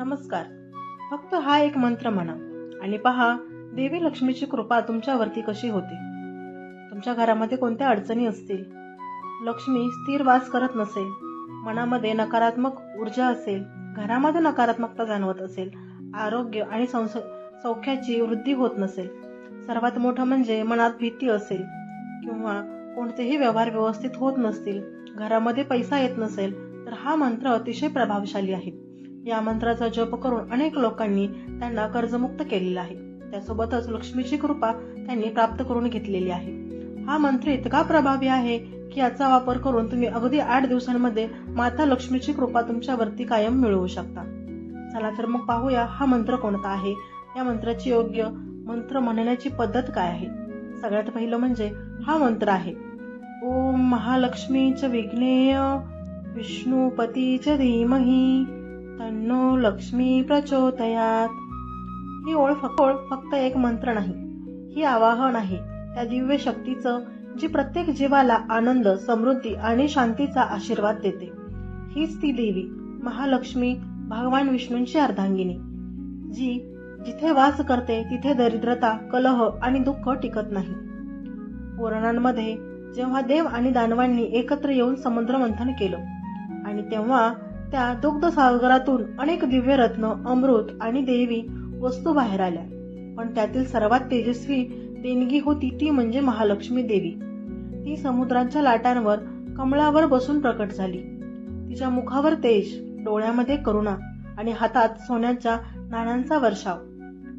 नमस्कार. फक्त हा एक मंत्र म्हणा आणि पहा देवी लक्ष्मीची कृपा तुमच्यावरती कशी होते? तुमच्या घरामध्ये कोणत्या अडचणी असतील? लक्ष्मी स्थिर वास करत नसेल मनामध्ये नकारात्मक ऊर्जा असेल घरामध्ये नकारात्मकता जाणवत असेल आरोग्य आणि संस सौख्याची वृद्धी होत नसेल सर्वात मोठं म्हणजे मनात भीती असेल किंवा कोणतेही व्यवहार व्यवस्थित होत नसतील घरामध्ये पैसा येत नसेल तर हा मंत्र अतिशय प्रभावशाली आहे. या मंत्राचा जप करून अनेक लोकांनी त्यांना कर्जमुक्त केलेला आहे. त्यासोबतच लक्ष्मीची कृपा त्यांनी प्राप्त करून घेतलेली आहे. हा मंत्र इतका प्रभावी आहे की याचा वापर करून तुम्ही अगदी आठ दिवसांमध्ये माता लक्ष्मीची कृपा तुमच्यावरती कायम मिळवू शकता. चला तर मग पाहूया हा मंत्र कोणता आहे? या मंत्राची योग्य मंत्र म्हणण्याची पद्धत काय आहे? सगळ्यात पहिलं म्हणजे हा मंत्र आहे. ओम महालक्ष्मीच विघ्नेय विष्णुपतीच धीमही. तन्नो लक्ष्मी प्रचोदयात. ही ओळ फक्त फक्त एक मंत्र नाही. ही आवाहन आहे. त्या दिव्य शक्तीचं जी प्रत्येक जीवाला आनंद समृद्धी आणि शांतीचा आशीर्वाद देते. हीच ती देवी महालक्ष्मी भगवान विष्णूंची अर्धांगिनी जी जिथे वास करते तिथे दरिद्रता कलह आणि दुःख टिकत नाही. पुराणांमध्ये जेव्हा देव आणि दानवांनी एकत्र येऊन समुद्र मंथन केलं आणि तेव्हा त्या दुग्ध सागरातून अनेक दिव्य रत्न अमृत आणि देवी वस्तू बाहेर आल्या. पण त्यातील सर्वात तेजस्वी देणगी होती ती म्हणजे महालक्ष्मी देवी. ती समुद्राच्या लाटांवर कमळावर बसून प्रकट झाली. तिच्या मुखावर तेज डोळ्यामध्ये करुणा आणि हातात सोन्याच्या नाण्यांचा वर्षाव.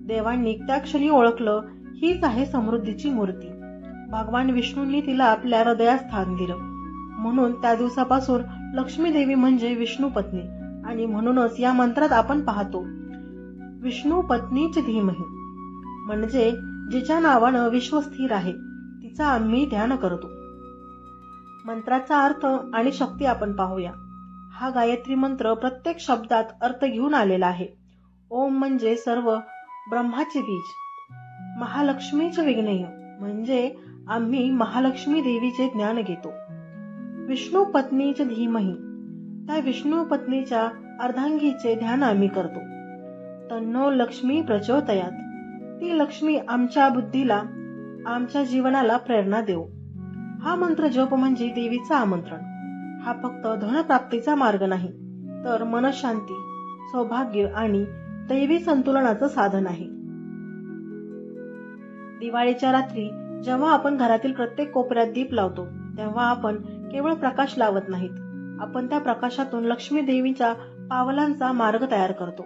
देवांनी त्या क्षणी ओळखलं हीच आहे समृद्धीची मूर्ती. भगवान विष्णूंनी तिला आपल्या हृदयात स्थान दिलं. म्हणून त्या दिवसापासून लक्ष्मी देवी म्हणजे विष्णू पत्नी. आणि म्हणूनच या मंत्रात आपण पाहतो विष्णू पत्नीच धीमही म्हणजे जिच्या नावानं विश्व स्थिर आहे तिचा आम्ही ध्यान करतो. मंत्राचा अर्थ आणि शक्ती आपण पाहूया. हा गायत्री मंत्र प्रत्येक शब्दात अर्थ घेऊन आलेला आहे. ओम म्हणजे सर्व ब्रह्माचे बीज. महालक्ष्मीचे विघ्नेय. म्हणजे आम्ही महालक्ष्मी देवीचे ज्ञान घेतो. विष्णू पत्नीच धीमही. त्या विष्णू पत्नीच्या अर्धांगीचे ध्यान आम्ही करतो. तन्नो लक्ष्मी प्रचोदयात. ती लक्ष्मी आमच्या बुद्धीला आमच्या जीवनाला प्रेरणा देऊ. हा मंत्र जप म्हणजे देवीचं आमंत्रण. हा फक्त धनप्राप्तीचा मार्ग नाही तर मनशांती सौभाग्य आणि दैवी संतुलनाचं साधन आहे. दिवाळीच्या रात्री जेव्हा आपण घरातील प्रत्येक कोपऱ्यात दीप लावतो तेव्हा आपण केवळ प्रकाश लावत नाहीत. आपण त्या प्रकाशातून लक्ष्मी देवीच्या पावलांचा मार्ग तयार करतो.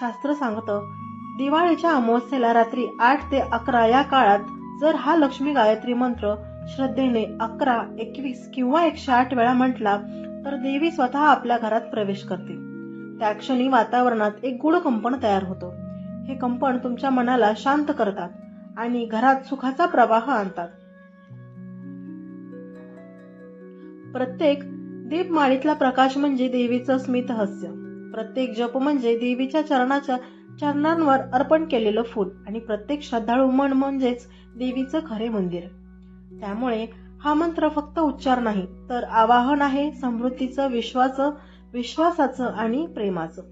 शास्त्र सांगतं दिवाळीच्या अमावस्येला रात्री आठ ते अकरा या काळात जर हा लक्ष्मी गायत्री मंत्र श्रद्धेने अकरा एकवीस किंवा एकशे आठ वेळा म्हटला तर देवी स्वतः आपल्या घरात प्रवेश करते. त्या क्षणी वातावरणात एक गुढ कंपन तयार होतो. हे कंपन तुमच्या मनाला शांत करतात आणि घरात सुखाचा प्रवाह आणतात. प्रत्येक दीपमाळीतला प्रकाश म्हणजे देवीचं स्मितहस्य प्रत्येक जप म्हणजे देवीच्या चरणाच्या चरणांवर अर्पण केलेलं फूल आणि प्रत्येक श्रद्धाळू मन म्हणजेच देवीचं खरे मंदिर. त्यामुळे हा मंत्र फक्त उच्चार नाही तर आवाहन आहे समृद्धीचं विश्वाचं विश्वासाचं आणि प्रेमाचं.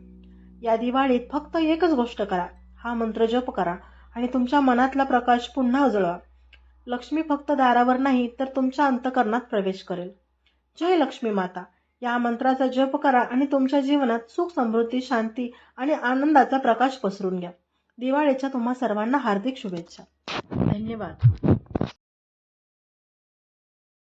या दिवाळीत फक्त एकच गोष्ट करा हा मंत्र जप करा आणि तुमच्या मनातला प्रकाश पुन्हा उजळवा. लक्ष्मी फक्त दारावर नाही तर तुमच्या अंतकरणात प्रवेश करेल. जय लक्ष्मी माता. या मंत्राचा जप करा आणि तुमच्या जीवनात सुख समृद्धी शांती आणि आनंदाचा प्रकाश पसरून घ्या. दिवाळीच्या तुम्हा सर्वांना हार्दिक शुभेच्छा. धन्यवाद.